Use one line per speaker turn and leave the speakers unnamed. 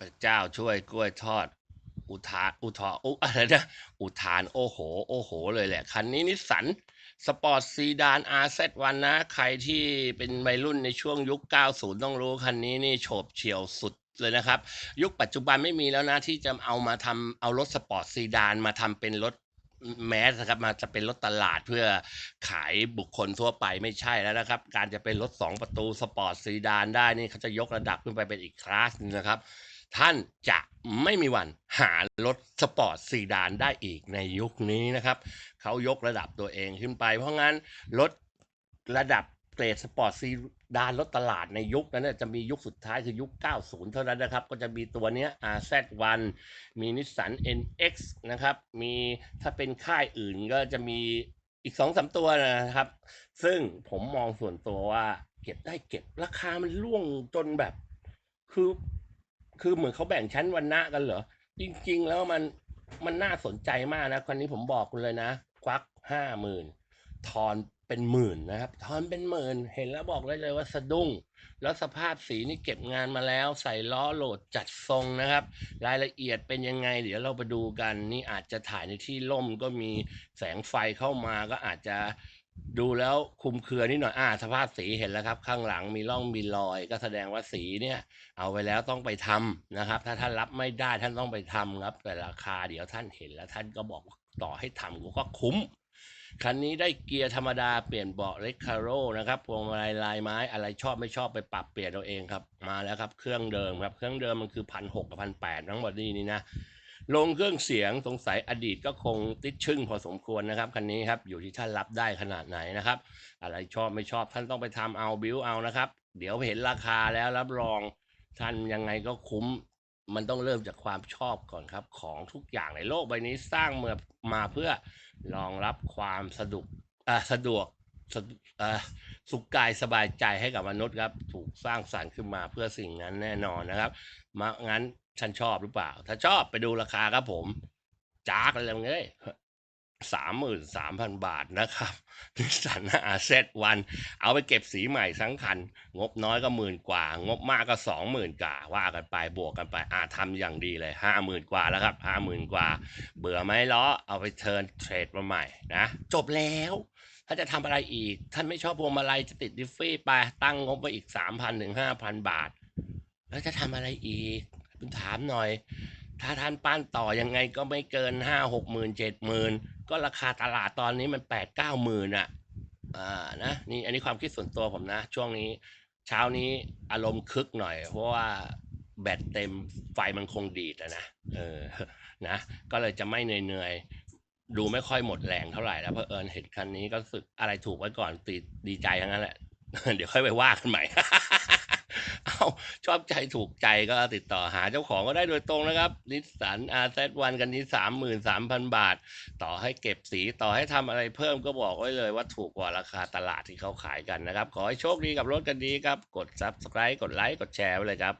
พระเจ้าช่วยกล้วยทอด อุทานอุทออุอะไรนะอุทานโอ้โห โอ้โห เลยแหละ คันนี้นิสสันสปอร์ตซีดาน RZ1 นะ ใครที่เป็นวัยรุ่นในช่วงยุค 90 ต้องรู้คันนี้นี่โฉบเฉี่ยวสุดเลยนะครับ ยุคปัจจุบันไม่มีแล้วนะ ที่จะเอามาทำเอารถสปอร์ตซีดานมาทำเป็นรถแมสนะครับมาจะเป็นรถตลาดเพื่อขายบุคคลทั่วไปไม่ใช่แล้วนะครับ การจะเป็นรถ 2 ประตูสปอร์ตซีดานได้นี่เขาจะยกระดับขึ้นไปเป็นอีกคลาสหนึงนะครับ ท่านจะไม่มีวันหารถสปอร์ตซีดานได้อีกในยุคนี้นะครับ เขายกระดับตัวเองขึ้นไป เพราะงั้นรถระดับเกรดสปอร์ตซีดานรถตลาดในยุคนั้นจะมียุคสุดท้ายคือยุค 90 เท่านั้นนะครับ ก็จะมีตัวเนี้ย RZ1 มีนิสสัน NX นะครับ มีถ้าเป็นค่ายอื่นก็จะมีอีกสองสามตัวนะครับ ซึ่งผมมองส่วนตัวว่า เก็บได้เก็บราคามันล่วงจนแบบ คือ คือเหมือนเขาแบ่งชั้นวันณะกันเหรอ จริง ๆ แล้วมันมันน่าสนใจมากนะคนนี้ผมบอกคุณเลยนะ ควักห้าหมื่นทอนเป็นหมื่นนะครับ ทอนเป็นหมื่นเห็นแล้วบอกได้เลยว่าสะดุ้ง แล้วสภาพสีนี่เก็บงานมาแล้ว ใส่ล้อโหลดจัดทรงนะครับ รายละเอียดเป็นยังไง เดี๋ยวเราไปดูกัน นี่อาจจะถ่ายในที่ร่มก็มีแสงไฟเข้ามาก็อาจจะ ดูแล้วคุมเครือนิดหน่อยอ่าสภาพสีเห็นแล้วครับ ข้างหลังมีร่องมีรอย ก็แสดงว่าสีเนี่ย เอาไปแล้วต้องไปทำนะครับ ถ้าท่านรับไม่ได้ท่านต้องไปทำครับ แต่ราคาเดี๋ยวท่านเห็นแล้วท่านก็บอกต่อให้ทำก็คุ้มคันนี้ได้เกียร์ธรรมดาเปลี่ยนเบาะเรคคาโรนะครับพวงมาลัยลายไม้อะไรชอบไม่ชอบไปปรับเปลี่ยนเอาเองครับมาแล้วครับเครื่องเดิมครับเครื่องเดิมมันคือพันหกกับพันแปดทั้งบอดี้นี้นะ ลงเครื่องเสียงสงสัยอดีตก็คงติดชึ่งพอสมควรนะครับคันนี้ครับอยู่ที่ท่านรับได้ขนาดไหนนะครับ อะไรชอบไม่ชอบท่านต้องไปทำเอาบิวเอานะครับ เดี๋ยวเห็นราคาแล้วรับรองท่านยังไงก็คุ้มมันต้องเริ่มจากความชอบก่อนครับ ของทุกอย่างในโลกใบนี้สร้างเมื่อมาเพื่อรองรับความสะดวกสะดวกสสุขกายสบายใจให้กับมนุษย์ครับ ถูกสร้างสรรค์ขึ้นมาเพื่อสิ่งนั้นแน่นอนนะครับมางั้น ท่านชอบหรือเปล่า ถ้าชอบไปดูราคาครับผม จากอะไรเงี้ยสามหมื่นสามพันบาทนะครับนิสสันอาเซวัน เอาไปเก็บสีใหม่ทั้งคัน งบน้อยก็หมื่นกว่า งบมากก็สองหมื่นกว่า ว่ากันไปบวกกันไป อาทำอย่างดีเลยห้าหมื่นกว่าแล้วครับห้าหมื่นกว่า เบื่อไหมล้อ เอาไปเทิร์นเทรดมาใหม่นะ จบแล้วถ้าจะทำอะไรอีก ท่านไม่ชอบพวงมาลัยจะติดดิฟฟี่ไปตั้งงบไปอีกสามพันถึงห้าพันบาท แล้วจะทำอะไรอีก ถามหน่อย ถ้าท่านป้านต่อยังไงก็ไม่เกินห้าหกหมื่นเจ็ดหมื่นก็ราคาตลาดตอนนี้มันแปดเก้าหมื่นอะอ่านะนี่อันนี้ความคิดส่วนตัวผมนะ ช่วงนี้ เช้านี้อารมณ์คึกหน่อย เพราะว่าแบตเต็มไฟมันคงดีดนะเออนะ ก็เลยจะไม่เหนื่อยๆดูไม่ค่อยหมดแรงเท่าไหร่แล้วเพอเอิญเห็นคันนี้ก็สึกอะไรถูกไว้ก่อนตีดีใจทั้งนั้นแหละ เดี๋ยวค่อยไปว่ากันใหม่าชอบใจถูกใจก็ติดต่อหาเจ้าของก็ได้โดยตรงนะครับนิสสันอาร์เซวันกันนี้สามหมื่นสามพันบาท ต่อให้เก็บสีต่อให้ทำอะไรเพิ่มก็บอกไว้เลยว่าถูกกว่าราคาตลาดที่เขาขายกันนะครับ ขอให้โชคดีกับรถกันดีครับ กด subscribe กดไลค์กดแชร์ไว้เลยครับ